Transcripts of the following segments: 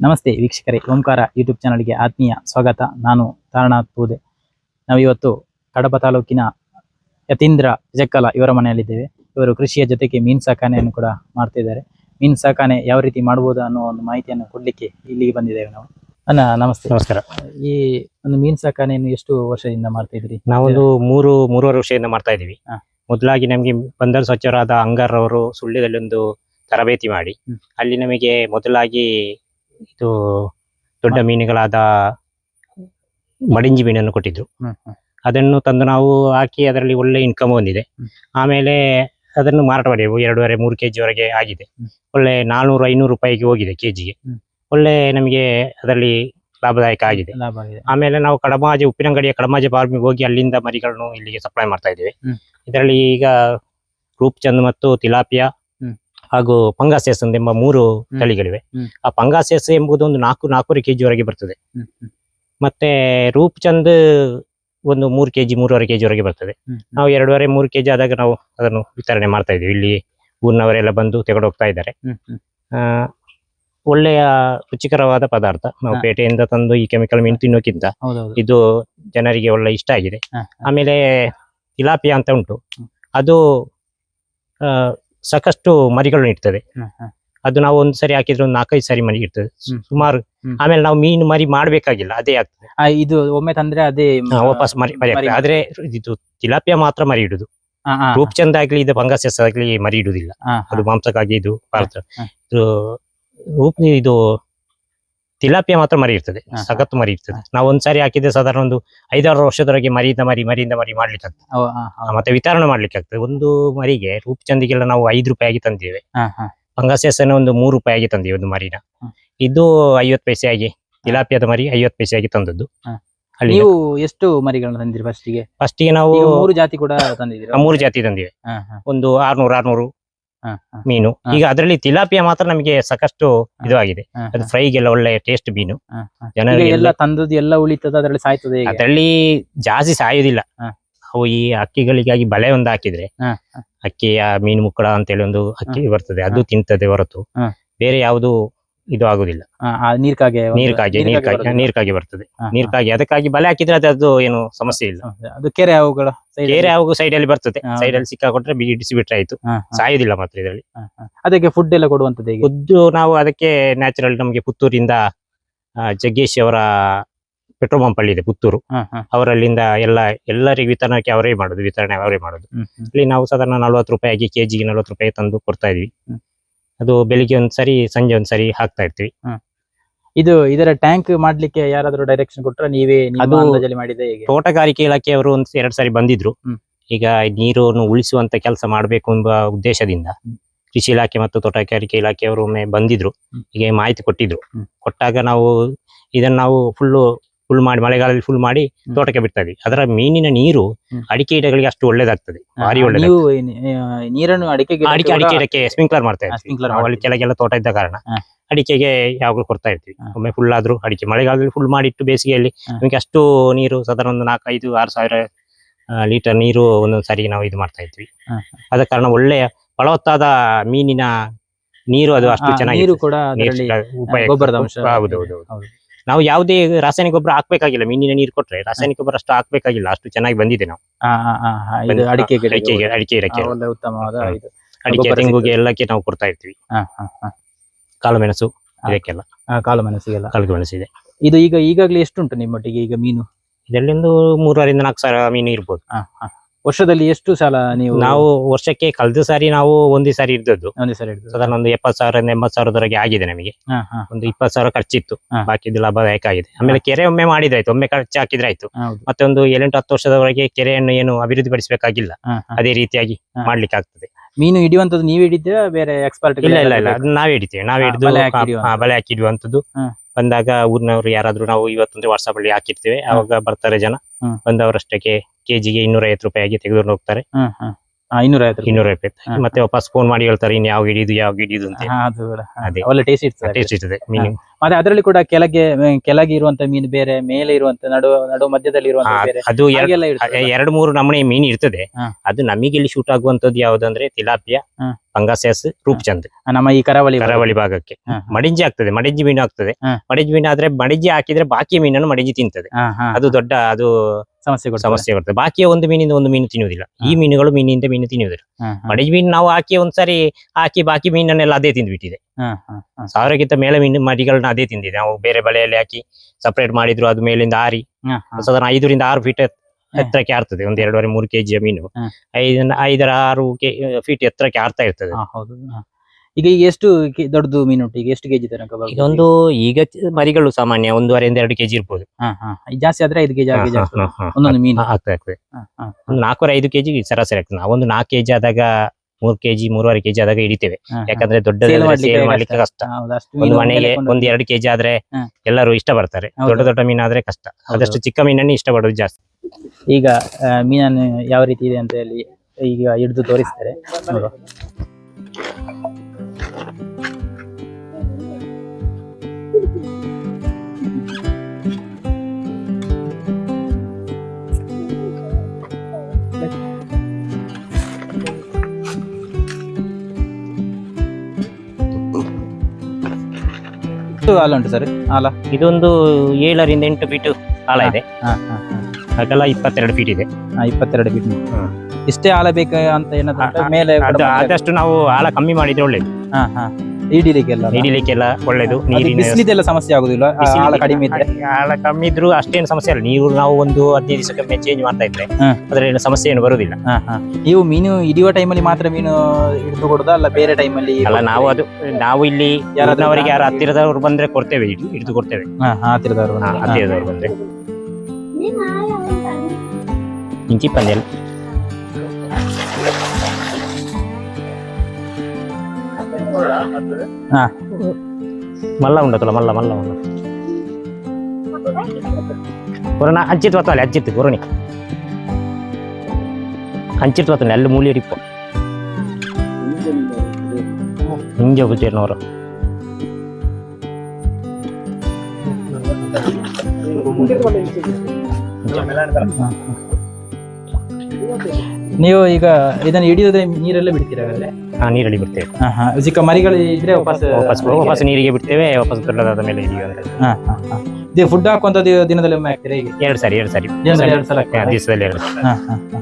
ನಮಸ್ತೆ ವೀಕ್ಷಕರೇ ಓಂಕಾರ ಯೂಟ್ಯೂಬ್ ಚಾನಲ್ಗೆ ಆತ್ಮೀಯ ಸ್ವಾಗತ. ನಾನು ತಾರನಾಥ್ ಪೂದೆ. ನಾವಿವತ್ತು ಕಡಪ ತಾಲೂಕಿನ ಯತೀಂದ್ರ ಜಕ್ಕಲ ಇವರ ಮನೆಯಲ್ಲಿದ್ದೇವೆ. ಇವರು ಕೃಷಿಯ ಜೊತೆಗೆ ಮೀನು ಸಾಕಾಣೆಯನ್ನು ಕೂಡ ಮಾಡ್ತಿದ್ದಾರೆ. ಮೀನು ಸಾಕಾಣೆ ಯಾವ ರೀತಿ ಮಾಡ್ಬೋದು ಅನ್ನೋ ಒಂದು ಮಾಹಿತಿಯನ್ನು ಕೊಡ್ಲಿಕ್ಕೆ ಇಲ್ಲಿಗೆ ಬಂದಿದ್ದೇವೆ ನಾವು. ಅಣ್ಣ ನಮಸ್ತೆ. ನಮಸ್ಕಾರ. ಈ ಒಂದು ಮೀನು ಸಾಕಾಣೆಯನ್ನು ಎಷ್ಟು ವರ್ಷದಿಂದ ಮಾಡ್ತಾ ಇದ್ರಿ ನಾವೊಂದು ಮೂರು ಮೂರುವರೆ ವರ್ಷದಿಂದ ಮಾಡ್ತಾ ಇದ್ದೀವಿ. ಮೊದಲಾಗಿ ನಮಗೆ ಬಂದರು ಸಚಿವರಾದ ಅಂಗಾರ್ ಅವರು ಸುಳ್ಳ್ಯದಲ್ಲಿ ಒಂದು ತರಬೇತಿ ಮಾಡಿ. ಅಲ್ಲಿ ನಮಗೆ ಮೊದಲಾಗಿ ಇದು ದೊಡ್ಡ ಮೀನುಗಳಾದ ಮಡಿಂಜಿ ಮೀನನ್ನು ಕೊಟ್ಟಿದ್ರು. ಅದನ್ನು ತಂದು ನಾವು ಹಾಕಿ ಅದರಲ್ಲಿ ಒಳ್ಳೆ ಇನ್ಕಮ್ ಬಂದಿದೆ. ಆಮೇಲೆ ಅದನ್ನು ಮಾರಾಟ ಮಾಡಿ ಎರಡೂವರೆ ಮೂರು ಕೆಜಿ ವರೆಗೆ ಆಗಿದೆ. ಒಳ್ಳೆ ನಾಲ್ನೂರು ಐನೂರು ರೂಪಾಯಿಗೆ ಹೋಗಿದೆ ಕೆಜಿಗೆ ಜಿಗೆ ಒಳ್ಳೆ ನಮಗೆ ಅದರಲ್ಲಿ ಲಾಭದಾಯಕ ಆಗಿದೆ. ಆಮೇಲೆ ನಾವು ಕಡಮಾಜೆ ಉಪ್ಪಿನಂಗಡಿಯ ಕಡಮಾಜೆ ಫಾರ್ಮಿಗೆ ಹೋಗಿ ಅಲ್ಲಿಂದ ಮರಿಗಳನ್ನು ಇಲ್ಲಿಗೆ ಸಪ್ಲೈ ಮಾಡ್ತಾ ಇದ್ದೇವೆ. ಇದರಲ್ಲಿ ಈಗ ರೂಪ್ಚಂದ್ ಮತ್ತು ತಿಲಾಪಿಯಾ. ಹಾಗೂ ಪಂಗಾಸೆಸ್ ಎಂಬ ಮೂರು ತಳಿಗಳಿವೆ. ಆ ಪಂಗಾಸೆಸ್ ಎಂಬುದು ಒಂದು ನಾಲ್ಕು ನಾಲ್ಕೂವರೆ ಕೆಜಿ ವರೆಗೆ ಬರ್ತದೆ. ಮತ್ತೆ ರೂಪ್ ರೂಪ್ಚಂದ್ ಒಂದು ಮೂರು ಕೆಜಿ ಮೂರುವರೆ ಕೆಜಿ ವರೆಗೆ ಬರ್ತದೆ. ನಾವು ಎರಡೂವರೆ ಮೂರು ಕೆಜಿ ಆದಾಗ ನಾವು ಅದನ್ನು ವಿತರಣೆ ಮಾಡ್ತಾ ಇದ್ದೀವಿ. ಇಲ್ಲಿ ಊರಿನವರೆಲ್ಲ ಬಂದು ತೆಗೆದೋಗ್ತಾ ಹೋಗ್ತಾ ಇದ್ದಾರೆ ಒಳ್ಳೆಯ ರುಚಿಕರವಾದ ಪದಾರ್ಥ. ನಾವು. ಪೇಟೆಯಿಂದ ತಂದು ಈ ಕೆಮಿಕಲ್ ಮೀನು ತಿನ್ನೋಕ್ಕಿಂತ ಇದು ಜನರಿಗೆ ಒಳ್ಳೆ ಇಷ್ಟ ಆಗಿದೆ. ಆಮೇಲೆ ತಿಲಾಪಿಯಾ ಅಂತ ಉಂಟು. ಅದು ಸಾಕಷ್ಟು ಮರಿಗಳು ಇಡ್ತದೆ. ಅದು ನಾವು ಒಂದ್ ಸರಿ ಹಾಕಿದ್ರೆ ಒಂದು ನಾಲ್ಕೈದು ಸರಿ ಮರಿ ಇರ್ತದೆ. ಸುಮಾರು ಆಮೇಲೆ ನಾವು ಮೀನು ಮರಿ ಮಾಡ್ಬೇಕಾಗಿಲ್ಲ ಅದೇ ಆಗ್ತದೆ. ಇದು ಒಮ್ಮೆ ತಂದ್ರೆ ಅದೇ ವಾಪಸ್ ಮರಿ ಮರಿ ಆಗ್ತದೆ. ಆದ್ರೆ ಇದು ತಿಲಾಪಿಯ ಮಾತ್ರ ಮರಿ ಇಡುದು. ರೂಪ್ ಆ, ಆಗ್ಲಿ ಇದು ಫಂಗಸಸ್ ಆಗ್ಲಿ ಮರಿ ಇಡುದಿಲ್ಲ. ಅದು ಮಾಂಸಕ್ಕಾಗಿ ಇದು ಹಾ. ಇದು ರೂಪ್ ಇದು ತಿಲಾಪಿಯಾ ಮಾತ್ರ ಮರಿ ಇರ್ತದೆ. ಸಖತ್ ಮರಿ ಇರ್ತದೆ ನಾವು ಒಂದ್ಸಾರಿ ಹಾಕಿದ್ರೆ ಸಾಧಾರಣ ಒಂದು ಐದಾರು ವರ್ಷದೊಳಗೆ ಮರಿಯಿಂದ ಮರಿ ಮರಿಯಿಂದ ಮರಿ ಮಾಡ್ಲಿಕ್ಕೆ ಆಗ್ತದೆ ಮತ್ತೆ ವಿತರಣೆ ಮಾಡ್ಲಿಕ್ಕೆ ಆಗ್ತದೆ ಒಂದು ಮರಿಗೆ ರೂಪ್ಚಂದಿಗೆಲ್ಲ ನಾವು ಐದು ರೂಪಾಯಿ ತಂದಿದ್ದೇವೆ. ಆ, ಆ. ಫಂಗಸಸ್ ಒಂದು ಮೂರು ರೂಪಾಯಿಗೆ ತಂದಿವೆ ಒಂದು ಮರಿನ. ಇದು ಐವತ್ತು ಪೈಸೆ ಆಗಿ ತಿಲಾಪಿಯಾದ ಮರಿ ಐವತ್ತು ಪೈಸೆ ಆಗಿ ತಂದದ್ದು. ನೀವು ಎಷ್ಟು ಮರಿಗಳನ್ನ ತಂದಿರಿ ಫಸ್ಟಿಗೆ ಫಸ್ಟಿಗೆ ನಾವು ಮೂರು ಜಾತಿ ಕೂಡ ತಂದಿದ್ದೀರಾ? ಮೂರು ಜಾತಿ ತಂದಿವೆ ಒಂದು ಆರ್ನೂರು ಆರ್ನೂರು ಮೀನು. ಈಗ ಅದರಲ್ಲಿ ತಿಲಾಪಿಯಾ ಮಾತ್ರ ನಮಗೆ ಸಾಕಷ್ಟು ಇದು ಆಗಿದೆ ಅದು ಫ್ರೈಗೆಲ್ಲ ಒಳ್ಳೆ ಟೇಸ್ಟ್ ಮೀನು. ಎಲ್ಲ ತಂದದ್ದು ಎಲ್ಲ ಉಳಿತದ ಅದರಲ್ಲಿ ಸಾಯ್ತದೆ? ಅದರಲ್ಲಿ ಜಾಸ್ತಿ ಸಾಯೋದಿಲ್ಲ. ಅವು ಈ ಅಕ್ಕಿಗಳಿಗಾಗಿ ಬಲೆ ಒಂದು ಹಾಕಿದ್ರೆ. ಅಕ್ಕಿಯ ಮೀನು ಮುಕ್ಕಳ ಅಂತೇಳಿ ಒಂದು ಅಕ್ಕಿ ಬರ್ತದೆ. ಅದು ತಿಂತದೆ ಹೊರತು. ಬೇರೆ ಯಾವುದು ಇದು ಆಗುದಿಲ್ಲ. ನೀರ್ಕಾಗೆ ನೀರ್ಕಾಗಿ ನೀರ್ಕಾಗೆ ನೀರ್ಕಾಗಿ ಬರ್ತದೆ. ನೀರ್ಕಾಗಿ ಅದಕ್ಕಾಗಿ ಬಲೆ ಹಾಕಿದ್ರೆ ಅದು ಏನು ಸಮಸ್ಯೆ ಇಲ್ಲ. ಅದು ಕೆರೆ ಅವುಗಳ ಕೆರೆ ಅವು ಸೈಡ್ ಅಲ್ಲಿ ಬರ್ತದೆ. ಸೈಡ್ ಅಲ್ಲಿ ಸಿಕ್ಕಾಕೊಟ್ರೆ ಬಿಡಿಸಿ ಬಿಟ್ರೆ ಆಯ್ತು. ಸಾಯೋದಿಲ್ಲ ಮಾತ್ರ ಇದರಲ್ಲಿ. ಅದಕ್ಕೆ ಫುಡ್ ಎಲ್ಲ ಕೊಡುವಂತದ್ದು ಫುಡ್ ನಾವು ಅದಕ್ಕೆ ನ್ಯಾಚುರಲ್ ನಮಗೆ ಪುತ್ತೂರಿಂದ ಜಗ್ಗೇಶ್ ಅವರ ಪೆಟ್ರೋಲ್ ಪಂಪ್ ಅಲ್ಲಿ ಇದೆ ಪುತ್ತೂರು. ಅವರಲ್ಲಿಂದ ಎಲ್ಲ ಎಲ್ಲರಿಗೆ ವಿತರಣಕ್ಕೆ ಅವರೇ ಮಾಡುದು ವಿತರಣೆ ಅವರೇ ಮಾಡುದು. ಇಲ್ಲಿ ನಾವು ಸಾಧಾರಣ ನಲ್ವತ್ತು ರೂಪಾಯಿಗೆ ಕೆಜಿಗೆ ನಲ್ವತ್ತು ರೂಪಾಯಿ ತಂದು ಕೊಡ್ತಾ ಇದೀವಿ. ಅದು ಬೆಳಿಗ್ಗೆ ಒಂದ್ಸರಿ ಸಂಜೆ ಒಂದ್ ಸರಿ ಹಾಕ್ತಾ ಇರ್ತೀವಿ. ಇದು ಇದರ ಟ್ಯಾಂಕ್ ಮಾಡ್ಲಿಕ್ಕೆ ಯಾರಾದ್ರೂ ಡೈರೆಕ್ಷನ್ ಕೊಟ್ಟರೆ ನೀವೇ ಅದು- ಮಾಡಿದೆ ತೋಟಗಾರಿಕೆ ಇಲಾಖೆಯವರು ಒಂದ್ ಎರಡ್ ಸಾರಿ ಬಂದಿದ್ರು. ಈಗ ನೀರನ್ನು ಉಳಿಸುವಂತ ಕೆಲಸ ಮಾಡಬೇಕು ಎಂಬ ಉದ್ದೇಶದಿಂದ ಕೃಷಿ ಇಲಾಖೆ ಮತ್ತು ತೋಟಗಾರಿಕೆ ಇಲಾಖೆಯವರು ಒಮ್ಮೆ ಬಂದಿದ್ರು. ಹೀಗೆ ಮಾಹಿತಿ ಕೊಟ್ಟಿದ್ರು. ಕೊಟ್ಟಾಗ ನಾವು ಇದನ್ನ ನಾವು ಫುಲ್ಲು ಫುಲ್ ಮಾಡಿ ಮಳೆಗಾಲದಲ್ಲಿ ಫುಲ್ ಮಾಡಿ ತೋಟಕ್ಕೆ ಬಿಡ್ತಾ ಇದ್ವಿ. ಅದರ ಮೀನಿನ ನೀರು ಅಡಿಕೆ ಗಿಡಗಳಿಗೆ ಅಷ್ಟು ಒಳ್ಳೇದಾಗ್ತದೆ ಭಾರಿ ಒಳ್ಳೆ ನೀರನ್ನು ಅಡಿಕೆ ಅಡಿಕೆ ಅಡಿಕೆ ಗಿಡಕ್ಕೆ ಸ್ಪ್ರಿಂಕ್ಲರ್ ಮಾಡ್ತಾ ಇರ್ತೀವಿ. ಕೆಳಗೆಲ್ಲ ತೋಟ ಇದ್ದ ಕಾರಣ ಅಡಿಕೆಗೆ ಯಾವಾಗಲೂ ಕೊಡ್ತಾ ಇರ್ತೀವಿ. ಒಮ್ಮೆ ಫುಲ್ ಆದ್ರೂ ಅಡಿಕೆ ಮಳೆಗಾಲದಲ್ಲಿ ಫುಲ್ ಮಾಡಿಟ್ಟು ಬೇಸಿಗೆಯಲ್ಲಿ. ನಮಗೆ ಅಷ್ಟು ನೀರು ಸಾಧಾರಣ ಒಂದು ನಾಲ್ಕೈದು ಆರು ಸಾವಿರ ಲೀಟರ್ ನೀರು ಒಂದೊಂದು ಸಾರಿ ನಾವು ಇದು ಮಾಡ್ತಾ ಇದ್ವಿ. ಅದ ಕಾರಣ ಒಳ್ಳೆಯ ಫಲವತ್ತಾದ ಮೀನಿನ ನೀರು ಅದು ಅಷ್ಟು ಚೆನ್ನಾಗಿ. ಹೌದು. ನಾವು ಯಾವುದೇ ರಾಸಾಯನಿಕ ಗೊಬ್ಬರ ಹಾಕ್ಬೇಕಾಗಿಲ್ಲ. ಮೀನಿನ ನೀರು ಕೊಟ್ರೆ ರಾಸಾಯನಿಕ ಗೊಬ್ಬರ ಅಷ್ಟು ಹಾಕ್ಬೇಕಾಗಿಲ್ಲ. ಅಷ್ಟು ಚೆನ್ನಾಗಿ ಬಂದಿದೆ ನಾವು. ಅಡಿಕೆ ಅಡಿಕೆ ಒಳ್ಳೆ ಉತ್ತಮವಾದ. ಇದು. ಅಡಿಕೆ ತೆಂಗುಗೆ ಎಲ್ಲಕ್ಕೆ ನಾವು ಕೊಡ್ತಾ ಇರ್ತೀವಿ. ಕಾಳು ಮೆಣಸು. ಇದಕ್ಕೆಲ್ಲ. ಕಾಳು ಮೆಣಸಿಗೆಲ್ಲ. ಕಾಳು ಮೆಣಸಿದೆ. ಇದೆ ಇದು ಈಗ ಈಗಾಗಲೇ ಎಷ್ಟುಂಟು ನಿಮ್ಮೊಟ್ಟಿಗೆ ಈಗ ಮೀನು? ಇದರಲ್ಲಿ ಒಂದು ಮೂರುವರಿಂದ ನಾಲ್ಕು ಸಾವಿರ ಮೀನು ಇರ್ಬೋದು. ವರ್ಷದಲ್ಲಿ ಎಷ್ಟು ಸಲ ನೀವು ನಾವು ವರ್ಷಕ್ಕೆ ಕಳೆದ ಸಾರಿ ನಾವು ಒಂದೇ ಸಾರಿ ಇದ್ದದ್ದು. ಒಂದೇ ಸಾರಿ ಹಿಡಿದು ಸಾಧಾರಣ ಒಂದು ಎಪ್ಪತ್ತು ಸಾವಿರದಿಂದ ಎಂಬತ್ತು ಸಾವಿರದವರೆಗೆ ಆಗಿದೆ ನಮಗೆ. ಹಾ, ಹಾ, ಒಂದು ಇಪ್ಪತ್ತು ಸಾವಿರ ಖರ್ಚಿತ್ತು. ಬಾಕಿ ಬಾಕಿದು ಲಾಭದಾಯಕ ಆಗಿದೆ ಆಮೇಲೆ ಕೆರೆ ಒಮ್ಮೆ ಮಾಡಿದ್ರಾಯ್ತು. ಒಮ್ಮೆ ಖರ್ಚು ಹಾಕಿದ್ರೆ ಆಯ್ತು ಹೌದು. ಮತ್ತೆ ಒಂದು ಏಳೆಂಟು ಹತ್ತು ವರ್ಷದವರೆಗೆ ಕೆರೆಯನ್ನು ಏನು ಅಭಿವೃದ್ಧಿ ಪಡಿಸಬೇಕಾಗಿಲ್ಲ. ಹಾ, ಹಾ. ಅದೇ ರೀತಿಯಾಗಿ ಹಾ. ಮಾಡ್ಲಿಕ್ಕೆ ಆಗ್ತದೆ. ಮೀನು ಹಿಡಿಯುವಂತದ್ದು ನೀವು ಹಿಡಿದ್ರೆ ಬೇರೆ ಎಕ್ಸ್ಪರ್ಟ್ ಇಲ್ಲ ಇಲ್ಲ ಇಲ್ಲ. ಅದನ್ನ ನಾವೇ ಹಿಡಿತೇವೆ. ನಾವೇ ಹಾ, ಹಿಡಿದು ಬಲೆ ಹಾಕಿ ಹಿಡಿಯುವಂಥದ್ದು. ಬಲೆ ಹಾಕಿ ಹ್ಮ್. ಬಂದಾಗ ಊರಿನವರು ಯಾರಾದ್ರೂ ನಾವು ಇವತ್ತೊಂದು ವಾಟ್ಸಪ್ ಅಲ್ಲಿ ಹಾಕಿರ್ತೇವೆ. ಅವಾಗ ಬರ್ತಾರೆ ಜನ. ಹ್ಮ್. ಬಂದವರಷ್ಟಕ್ಕೆ ಕೆಜಿಗೆ ಇನ್ನೂರ ಐವತ್ತು ರೂಪಾಯಿಗೆ ತೆಗೆದುಕೊಂಡು ಹೋಗ್ತಾರೆ. ಇನ್ನೂರ ಐವತ್ತು ರೂಪಾಯಿ. ಇನ್ನೂರ ಐವತ್ತು ಮತ್ತೆ ವಾಪಸ್ ಫೋನ್ ಮಾಡಿ ಹೇಳ್ತಾರೆ ಇನ್ ಯಾವ ಹಿಡಿದು ಯಾವ ಹಿಡಿದು ಅಂತ ಹಾ, ಅದು ಕೂಡ. ಅದೇ. ಒಳ್ಳೆ ಟೇಸ್ಟ್ ಇರ್ತದೆ ಟೇಸ್ಟ್ ಇರ್ತದೆ ಮೀನು ಮತ್ತೆ ಅದರಲ್ಲಿ ಕೂಡ ಕೆಳಗೆ ಕೆಳಗೆ ಇರುವಂತ ಮೀನು ಬೇರೆ ಮೇಲೆ ಇರುವಂತ ನಡು ನಡು ಮಧ್ಯದಲ್ಲಿ ಇರುವಂತ ಬೇರೆ ಅದು ಹಾಗೆಲ್ಲ ಇರ್ತದೆ. ಎರಡು ಮೂರು ನಮೂನೆ ಮೀನು ಇರ್ತದೆ. ಹಾ. ಅದು ನಮಗೆ ಇಲ್ಲಿ ಶೂಟ್ ಆಗುವಂತದ್ದು ಯಾವ್ದಂದ್ರೆ ತಿಲಾಪಿಯ ಹಾ. ರೂಪಚಂದ್. ರೂಪ್ಚಂದ್ ನಮ್ಮ ಈ ಕರಾವಳಿ ಕರಾವಳಿ ಭಾಗಕ್ಕೆ. ಹಾ, ಹಾ. ಮಡಿಂಜಿ ಆಗ್ತದೆ ಮಡಿಂಜಿ ಮೀನು ಆಗ್ತದೆ. ಹಾ. ಮಡಿಂಜಿ ಮೀನು ಆದ್ರೆ ಮಡಿಂಜಿ ಹಾಕಿದ್ರೆ ಬಾಕಿ ಮೀನನ್ನು ಮಡಿಂಜಿ ತಿಂತದೆ. ಹಾ, ಹಾ, ಅದು ದೊಡ್ಡ ಅದು ಸಮಸ್ಯೆ ಕೊಡ್ತದೆ. ಸಮಸ್ಯೆ ಬರ್ತದೆ ಬಾಕಿಯ ಒಂದು ಮೀನಿಂದ ಒಂದು ಮೀನು ತಿನ್ನುವುದಿಲ್ಲ. ಈ ಮೀನುಗಳು ಮೀನಿಂದ ಮೀನು ತಿನ್ನುವುದಿಲ್ಲ. ಹಾ, ಹಾ, ಮಡಿಂಜಿ ಮೀನು ನಾವು ಹಾಕಿ ಒಂದ್ಸರಿ ಹಾಕಿ ಬಾಕಿ ಮೀನನ್ನೆಲ್ಲ ಅದೇ ತಿಂದ್ಬಿಟ್ಟಿದೆ. ಸಾವಿರಕ್ಕಿಂತ ಮೇಲೆ ಮೀನು ಮರಿಗಳನ್ನ ಅದೇ ತಿಂದಿದೆ. ನಾವು ಬೇರೆ ಬಲೆಯಲ್ಲಿ ಹಾಕಿ ಸಪರೇಟ್ ಮಾಡಿದ್ರು ಅದು ಮೇಲಿಂದ ಆರಿ. ಸಾಧಾರಣ ಐದರಿಂದ ಆರು ಫೀಟ್ ಎತ್ತರಕ್ಕೆ ಆರ್ತದೆ. ಒಂದು ಎರಡೂವರೆ ಮೂರು ಕೆಜಿಯ ಮೀನು. ಐದರಿಂದ ಐದನ್ನ ಐದರ ಆರು ಫೀಟ್ ಎತ್ತರಕ್ಕೆ ಆರ್ತಾ ಇರ್ತದೆ. ಈಗ ಈಗ ಎಷ್ಟು ದೊಡ್ಡದು ಮೀನು ಉಂಟು? ಈಗ ಎಷ್ಟು ಕೆಜಿ ತನಕ ಈಗ ಇದೊಂದು ಈಗ ಮರಿಗಳು ಸಾಮಾನ್ಯ ಒಂದೂವರೆಯಿಂದ ಎರಡು ಕೆಜಿ ಇರ್ಬೋದು. ಜಾಸ್ತಿ ಆದ್ರೆ ಐದು ಕೆಜಿ. ಒಂದೊಂದು ಮೀನು. ಆಗ್ತಾ ಇರ್ತದೆ ಆಗ್ತದೆ. ಒಂದು ನಾಲ್ಕೂವರೆ ಐದು ಕೆಜಿ ಸರಾಸರಿ ಆಗ್ತದೆ. ಒಂದು ನಾಲ್ಕು ಕೆಜಿ ಆದಾಗ ಮೂರು ಕೆಜಿ ಮೂರುವರೆ ಕೆಜಿ ಆದಾಗ ಹಿಡಿತೇವೆ. ಯಾಕಂದ್ರೆ ದೊಡ್ಡ ಮಾಡ್ಲಿಕ್ಕೆ ಸೇಲ್ ಮಾಡ್ಲಿಕ್ಕೆ ಕಷ್ಟ. ಒಂದು ಮನೆಗೆ ಒಂದ್ ಎರಡು ಕೆಜಿ ಆದ್ರೆ. ಎಲ್ಲರೂ ಇಷ್ಟ ಪಡ್ತಾರೆ ದೊಡ್ಡ ದೊಡ್ಡ ಮೀನ್ ಮೀನಾದ್ರೆ ಕಷ್ಟ. ಆದಷ್ಟು ಚಿಕ್ಕ ಮೀನನ್ನೇ ಇಷ್ಟ ಪಡೋದು ಜಾಸ್ತಿ. ಈಗ ಮೀನನ್ನು ಯಾವ ರೀತಿ ಇದೆ ಅಂತ ಹೇಳಿ ಈಗ ಹಿಡಿದು ತೋರಿಸ್ತಾರೆ. ಆಲ ಉಂಟು ಸರ್ ಆಲ ಇದೊಂದು ಏಳರಿಂದ ಎಂಟು ಫೀಟ್ ಆಳ ಇದೆ ಹಾ, ಹಾ, ಹಾ. ಅಗಲ ಇಪ್ಪತ್ತೆರಡು ಫೀಟ್ ಇದೆ ಹಾ, ಇಪ್ಪತ್ತೆರಡು ಫೀಟ್ ಹ್ಮ್. ಇಷ್ಟೇ ಆಲ ಬೇಕು ಅಂತ ಏನಾದ್ರು ಉಂಟಾ? ಮೇಲೆ ಕೂಡ ಅದು ಮಾಡ್ಬೇಕು? ಆದಷ್ಟು ನಾವು ಆಳ ಕಮ್ಮಿ ಮಾಡಿದ್ರೆ ಒಳ್ಳೇದು ಹಾ, ಹಾ. ಹಿಡಿಲಿಕ್ಕೆಲ್ಲ ಅಲ್ಲ? ಹಿಡಿಲಿಕ್ಕೆಲ್ಲ ಒಳ್ಳೇದು ನೀರಿನ ಬಿಸಿಲಿದೆಲ್ಲ ಸಮಸ್ಯೆ ಆಗುದಿಲ್ಲ ಆಳ ಕಡಿಮೆ ಇದ್ರೆ? ಆಳ ಕಮ್ಮಿ ಇದ್ರೂ ಅಷ್ಟೇನು ಸಮಸ್ಯೆ ಇಲ್ಲ ನೀರು ನಾವು ಒಂದು ಹದಿನೈದು ದಿವಸಕ್ಕೊಮ್ಮೆ ಚೇಂಜ್ ಮಾಡ್ತಾ ಇದ್ರೆ ಅದ್ರೇನು ಅದ್ರಲ್ಲಿ ಸಮಸ್ಯೆ ಏನು ಹಾ. ನೀವು ಮೀನು ಹಿಡಿಯುವ ಟೈಮಲ್ಲಿ ಮಾತ್ರ ಮೀನು ಹಿಡಿದು ಕೊಡುದ ಅಲ್ಲ ಬೇರೆ ಟೈಮಲ್ಲಿ ಅಲ್ಲ ನಾವು ಅದು ನಾವು ಇಲ್ಲಿ ಯಾರಾದ್ರವರಿಗೆ ಯಾರು ಹತ್ತಿರದವ್ರು ಬಂದ್ರೆ ಕೊಡ್ತೇವೆ ಹಿಡಿದು ಹಿಡಿದು ಕೊಡ್ತೇವೆ. ಹತ್ತಿರದವರು. ಹತ್ತಿರದವ್ರು ಬಂದ್ರೆ. ಇಂಚಿ ಪಂದ್ಯ ಹಾ. ಮಲ್ಲ ಉಂಡತಲ್ಲ ಮಲ್ಲ ಮಲ್ಲ ಉಂಡ ಕೊರೋನಾ ಹಂಚಿತ್ ಬತ್ತಲ್ಲ ಹಂಚಿತ್ತು ಕೊರೋನಿ ಹಂಚಿತ್ ಬತ್ತಲ್ಲ ಅಲ್ಲಿ ಮೂಲಿ ಇರಿಪ್ಪ ಹಿಂಗೆ ಹೋಗುತ್ತೇನವರು ನೀವು ಈಗ ಇದನ್ನ ಹಿಡಿಯೋದ್ರೆ ನೀರಲ್ಲೇ ಬಿಡ್ತೀರಾ ಅಲ್ಲೇ ಹಾ ನೀರಲ್ಲಿ ಬಿಡ್ತೇವೆ ಹಾಂ ಹಾಂ ಚಿಕ್ಕ ಮರಿಗಳು ಇದ್ರೆ ವಾಪಸ್ ವಾಪಸ್ ವಾಪಸ್ ನೀರಿಗೆ ಬಿಡ್ತೇವೆ ವಾಪಸ್ ದೊಡ್ಡದಾದ ಮೇಲೆ ಹಾ, ಹಾ, ಹಾ. ಇದು ಫುಡ್ ಹಾಕುವಂತದ್ದು ದಿನದಲ್ಲಿ ಒಮ್ಮೆ ಹಾಕ್ತೀರಾ ಈಗ ಎರಡು ಸಾರಿ ಎರಡು ಸಾರಿ ದಿನದಲ್ಲಿ ಎರಡು ಸಲ ಹಾಕ್ತೀರಾ? ದಿವಸದಲ್ಲಿ ಎರಡು ಸಲ. ಹಾಂ ಹಾಂ ಹಾ.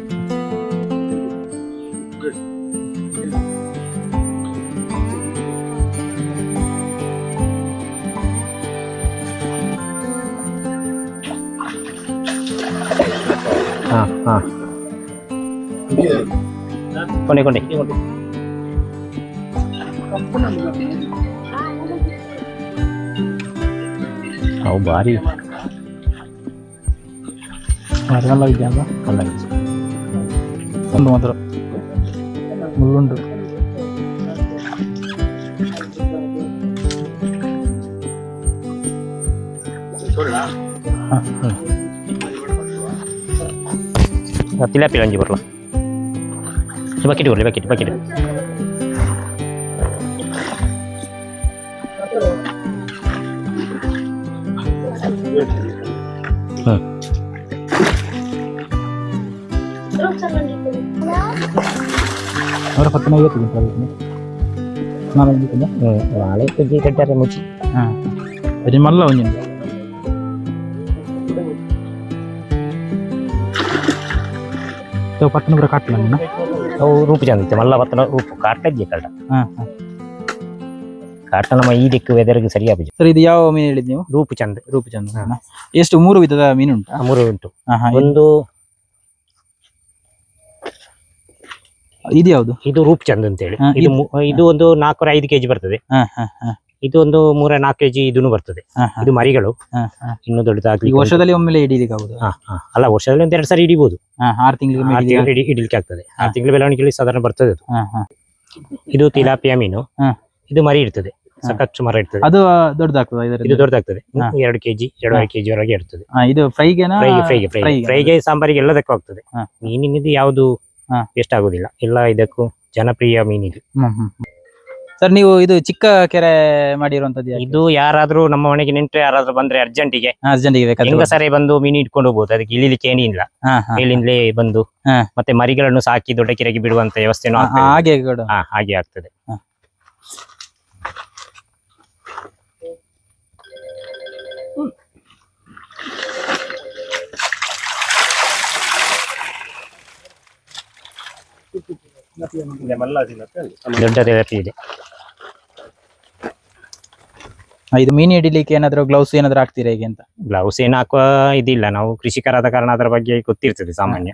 ಹಾ ಹಾ ಕೊಂಡೆ ಕೊಂಡೆ ಅವು ಭಾರಿ ಮರಗೆಲ್ಲ ಇದೆಯಲ್ಲ ಅಲ್ಲ ಒಂದು ಮಾತ್ರ ಮುಳ್ಳುಂಡು ತಿಲಾಪಿ ಅಂಜಿ ಬರಲ್ಲ ಬಕೆಟ್ ಬರಲಿ ಬಕೆಟ್ ಬಕೆಟ್ ಹ್ಮ್ ಅವರ ಪಕ್ಕನ ಐವತ್ತು ಗಿಂತ ನಾನು ಒಂದಿಕ್ಕಿಲ್ಲ ಹ್ಮ್ ನಾಳೆ ಕಜ್ಜಿ ಕಟ್ಟಾರೆ ಮುಚ್ಚಿ ಹಾ ಅದು ಮಲ್ಲ ಒಂಜಿನ ಪಟ್ಟಣ ಬರ ಕಾಟ್ಲ ನಿನ್ನ ಅವು ರೂಪು ಚಂದ ಮಲ್ಲ ಬತ್ತನ ರೂಪ ಕಾಟ ಇದ್ದೆ ಕಾಟ ಕಾಟ ನಮ್ಮ ಈ ದಿಕ್ಕು ವೆದರ್ಗೆ ಸರಿ ಆಪುಜ ಸರ್ ಇದು ಯಾವ ಮೀನು ಹೇಳಿದ್ ನೀವು? ರೂಪ ಚಂದ ರೂಪಚಂದ್ರ ಎಷ್ಟು ಮೂರು ವಿಧದ ಮೀನು ಉಂಟು? ಮೂರು ಉಂಟು. ಒಂದು ಇದು ಯಾವುದು? ಇದು ರೂಪ್ ಚಂದ್ ಅಂತ ಹೇಳಿ ಹಾ, ಇದು ಇದು- ಒಂದು ನಾಲ್ಕೂರ ಐದು ಕೆಜಿ ಬರ್ತದೆ. ಹಾ ಹಾ ಹಾ. ಇದು ಒಂದು ಮೂರ ನಾಲ್ಕು ಕೆಜಿ ಇದನ್ನು ಬರ್ತದೆ. ಇದು ಮರಿಗಳು. ಇನ್ನು ಈಗ ವರ್ಷದಲ್ಲಿ ಒಮ್ಮೆಲೆ ಹಿಡಿಲಿಕ್ಕೆ ಆಗುದು ಹಾ, ಹಾ. ಅಲ್ಲ ವರ್ಷದಲ್ಲಿ ಒಂದ್ ಎರಡು ಸಾರಿ ಹಿಡಿಬಹುದು ಆರು ತಿಂಗಳಿಗೆ ಹಿಡಿಲಿಕ್ಕೆ ಆಗ್ತದೆ. ಆರು ತಿಂಗಳ ಬೆಳವಣಿಗೆಯಲ್ಲಿ ಸಾಧಾರಣ ಬರ್ತದೆ ಅದು. ಇದು ತಿಲಾಪಿಯ ಮೀನು. ಇದು ಮರಿ ಇರ್ತದೆ. ಸಾಕಷ್ಟು ಮರ ಇರ್ತದೆ. ಅದು ದೊಡ್ಡದಾಗ್ತದೆ ಇದು ದೊಡ್ಡದಾಗ್ತದೆ. ಎರಡು ಕೆಜಿ ಎರಡೂವರೆ ಕೆಜಿ ವರೆಗೆ ಇರ್ತದೆ. ಇದು ಫ್ರೈಗೆ ಫ್ರೈಗೆ ಫ್ರೈಗೆ. ಫ್ರೈಗೆ ಸಾಂಬಾರಿಗೆ ಎಲ್ಲದಕ್ಕೂ ಆಗ್ತದೆ. ಮೀನಿನ ಮೀನಿನಿದು ಯಾವುದು ಎಷ್ಟಾಗುದಿಲ್ಲ ಎಲ್ಲ ಇದಕ್ಕೂ ಜನಪ್ರಿಯ ಮೀನಿದು. ಸರ್ ನೀವು ಇದು ಚಿಕ್ಕ ಕೆರೆ ಮಾಡಿರುವಂತದ್ದು ಇದು ಯಾರಾದ್ರೂ ನಮ್ಮ ಮನೆಗೆ ನೆಂಟ್ರೆ ಯಾರಾದ್ರೂ ಬಂದ್ರೆ ಅರ್ಜೆಂಟಿಗೆ. ಅರ್ಜೆಂಟ್ ಅರ್ಜೆಂಟಿಗೆ ಬೇಕಾದ್ರೆ ಸರಿ ಬಂದು ಮೀನು ಇಟ್ಕೊಂಡು ಹೋಗ್ಬೋದು. ಅದಕ್ಕೆ ಇಳಿಲಿಕ್ಕೆ ಏನಿಲ್ಲ. ಇಲ್ಲಿಂದಲೇ. ಮೇಲಿಂದಲೇ ಬಂದು. ಮತ್ತೆ ಮರಿಗಳನ್ನು ಸಾಕಿ ದೊಡ್ಡ ಕೆರೆಗೆ ಬಿಡುವಂತ ಆಗ್ತದೆ. ಹಾಗೆ ಹಾಗೆ ಆಗ್ತದೆ. ದೊಡ್ಡ ಇದೆ ಇದು ಮೀನು ಹಿಡಿಲಿಕ್ಕೆ ಏನಾದ್ರು ಗ್ಲೌಸ್ ಏನಾದ್ರು ಹಾಕ್ತೀರಾ ಹೇಗೆ ಅಂತ? ಗ್ಲೌಸ್ ಏನು ಹಾಕುವ ಇದಿಲ್ಲ. ನಾವು ಕೃಷಿಕರಾದ ಕಾರಣ ಅದರ ಬಗ್ಗೆ ಗೊತ್ತಿರ್ತದೆ ಸಾಮಾನ್ಯ.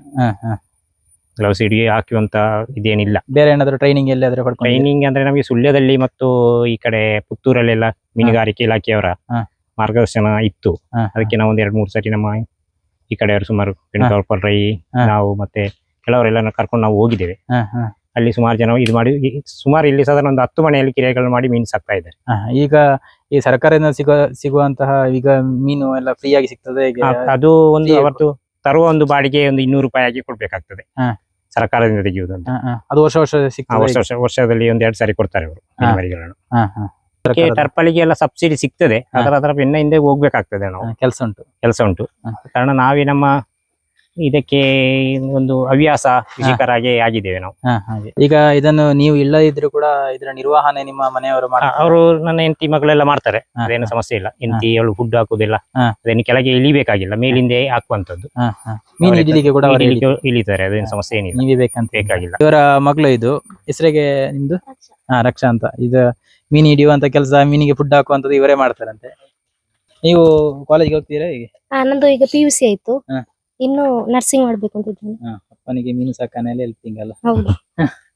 ಗ್ಲೌಸ್ ಹಿಡಿ ಹಾಕುವಂತ ಇದೇನಿಲ್ಲ. ಬೇರೆ ಏನಾದ್ರು ಟ್ರೈನಿಂಗ್ ಎಲ್ಲಾದರೂ ಟ್ರೈನಿಂಗ್ ಅಂದ್ರೆ ನಮಗೆ ಸುಳ್ಯದಲ್ಲಿ ಮತ್ತು ಈ ಕಡೆ ಪುತ್ತೂರಲ್ಲೆಲ್ಲ ಮೀನುಗಾರಿಕೆ ಇಲಾಖೆಯವರ ಮಾರ್ಗದರ್ಶನ ಇತ್ತು. ಅದಕ್ಕೆ ನಾವು ಒಂದ್ ಎರಡ್ ಮೂರು ಸರಿ ನಮ್ಮ ಈ ಕಡೆಯವರು ಸುಮಾರು ರೈ ನಾವು ಮತ್ತೆ ಕೆಲವರೆಲ್ಲ ಕರ್ಕೊಂಡು ನಾವು ಹೋಗಿದ್ದೇವೆ ಅಲ್ಲಿ ಸುಮಾರು ಜನ ಇದು ಮಾಡಿ ಈ- ಸುಮಾರು ಇಲ್ಲಿ ಸಾಧಾರಣ ಒಂದು ಹತ್ತು ಮನೆಯಲ್ಲಿ ಕಿರೆಗಳು ಮಾಡಿ ಮೀನು ಸಾಕ್ತಾ ಇದ್ದಾರೆ ಹಾ. ಈಗ ಈ ಸರ್ಕಾರದಿಂದ ಸಿಗೋ ಸಿಗುವಂತಹ ಈಗ ಮೀನು ಎಲ್ಲ ಫ್ರೀ ಆಗಿ ಸಿಗ್ತದೆ ಆ- ಅದು ಒಂದು ಅವತ್ತು ತರುವ ಒಂದು ಬಾಡಿಗೆ ಒಂದು ಇನ್ನೂರು ರೂಪಾಯಿ ಆಗಿ ಕೊಡ್ಬೇಕಾಗ್ತದೆ ಹಾ. ಸರ್ಕಾರದಿಂದ ತೆಗೆಯುವುದು ಅಂತ ಹಾ, ಹಾ. ಅದು ವರ್ಷ ವರ್ಷ ಆ ಸಿಗ್ತದೆ ವರ್ಷ ವರ್ಷ ವರ್ಷದಲ್ಲಿ ಒಂದ್ ಎರಡು ಸಾರಿ ಕೊಡ್ತಾರೆ ಅವರು ಹಾ. ಮರಿಗಳನ್ನು ಹಾ, ಹಾ. ಸರ್ಕಾರದ- ಟರ್ಪಲಿಗೆ ಎಲ್ಲ ಸಬ್ಸಿಡಿ ಸಿಗ್ತದೆ ಅದರ ಅದರ ಬೆನ್ನ ಹಿಂದೆ ಹೋಗ್ಬೇಕಾಗ್ತದೆ ನಾವು ಕೆಲಸ ಕೆಲ್ಸ ಉಂಟು ಕೆಲಸ ಉಂಟು ಹಾ. ಕಾರಣ ನಾವೇ ನಮ್ಮ ಇದಕ್ಕೆ ಒಂದು ಹವ್ಯಾಸ ಕೃಷಿಕರಾಗಿ ಆಗಿದ್ದೇವೆ ನಾವು. ಹಾ, ಹಾಗೆ. ಈಗ ಇದನ್ನು ನೀವು ಇಲ್ಲದಿದ್ರು ಕೂಡ ಇದರ ನಿರ್ವಹಣೆ ನಿಮ್ಮ ಮನೆಯವರು ಮಾಡ್ತಾರೆ. ಅವರು ನನ್ನ ಹೆಂಡತಿ ಮಗಳೆಲ್ಲ ಮಾಡ್ತಾರೆ. ಹಾ, ಅದೇನು ಸಮಸ್ಯೆ ಇಲ್ಲ. ಹೆಂಡತಿ ಅವಳು ಫುಡ್ ಹಾಕುದಿಲ್ಲ ಹಾ. ಅದೇನು ಕೆಳಗೆ ಇಳಿಬೇಕಾಗಿಲ್ಲ. ಮೇಲಿಂದೆ ಹಾಕುವಂತದ್ದು ಹಾ, ಹಾ. ಮೀನು ಅವರೇ ಹಿಡಿಲಿಕ್ಕೆ ಕೂಡ ಅವರು ಇಳಿಲಿಕ್ಕೆ ಇಳಿತಾರೆ. ಅದೇನು ಸಮಸ್ಯೆ ಏನಿಲ್ಲ. ನೀವೇ ಬೇಕಂತ. ಬೇಕಾಗಿಲ್ಲ. ಇವರ ಮಗಳು ಇದು. ಹೆಸರಿಗೆ ನಿಮ್ದು? ಹಾ ರಕ್ಷಾ ಅಂತ. ಇದು ಮೀನು ಹಿಡಿಯುವಂತ ಕೆಲಸ ಮೀನಿಗೆ ಫುಡ್ ಹಾಕುವಂತದ್ದು ಇವರೇ ಮಾಡ್ತಾರಂತೆ. ನೀವು ಕಾಲೇಜ್ಗೆ ಹೋಗ್ತೀರಾ ಹೀಗೆ? ಆ, ನಂದು ಈಗ ಪಿ ಯು ಸಿ ಆಯ್ತು. ಹ. ಇನ್ನು ನರ್ಸಿಂಗ್ ಮಾಡ್ಬೇಕು ಅಂತ ಇದ್ದೀನಿ. ಹಾ, ಅಪ್ಪನಿಗೆ ಮೀನು ಸಾಕಣೆಯಲ್ಲಿ ಹೆಲ್ಪಿಂಗ್ ಅಲ್ಲ. ಹೌದು.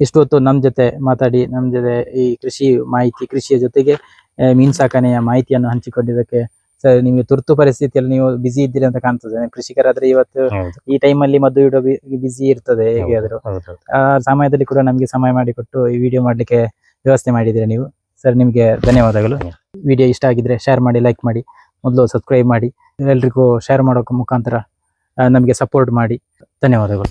ಇಷ್ಟು ಹೊತ್ತು ನಮ್ ಜೊತೆ ಮಾತಾಡಿ ನಮ್ ಜೊತೆ ಈ ಕೃಷಿ ಮಾಹಿತಿ ಕೃಷಿಯ ಜೊತೆಗೆ ಆ, ಮೀನು ಸಾಕಣೆಯ ಮಾಹಿತಿಯನ್ನು ಹಂಚಿಕೊಂಡಿದ್ದಕ್ಕೆ ಸರ್ ನಿಮಗೆ ತುರ್ತು ಪರಿಸ್ಥಿತಿಯಲ್ಲಿ ನೀವು ಬಿಸಿ ಇದ್ದೀರಿ ಅಂತ ಕಾಣ್ತದೆ. ಕೃಷಿಕರಾದ್ರೆ ಇವತ್ತು ಹೌದು. ಈ ಟೈಮಲ್ಲಿ ಮದ್ದು ಇಡೋ ಬಿಸಿ ಇರ್ತದೆ ಹೇಗೆ ಆದ್ರೂ ಹೌದು ಹೌದು. ಆ ಸಮಯದಲ್ಲಿ ಕೂಡ ನಮಗೆ ಸಮಯ ಮಾಡಿಕೊಟ್ಟು ಈ ವಿಡಿಯೋ ಮಾಡ್ಲಿಕ್ಕೆ ವ್ಯವಸ್ಥೆ ಮಾಡಿದ್ದೀರಾ ನೀವು? ಸರ್ ನಿಮಗೆ ಧನ್ಯವಾದಗಳು. ವಿಡಿಯೋ ಇಷ್ಟ ಆಗಿದ್ರೆ ಶೇರ್ ಮಾಡಿ ಲೈಕ್ ಮಾಡಿ. ಮೊದಲು ಸಬ್ಸ್ಕ್ರೈಬ್ ಮಾಡಿ ಎಲ್ರಿಗೂ ಶೇರ್ ಮಾಡೋಕೆ ಮುಖಾಂತರ ನಮಗೆ ಸಪೋರ್ಟ್ ಮಾಡಿ. ಧನ್ಯವಾದಗಳು.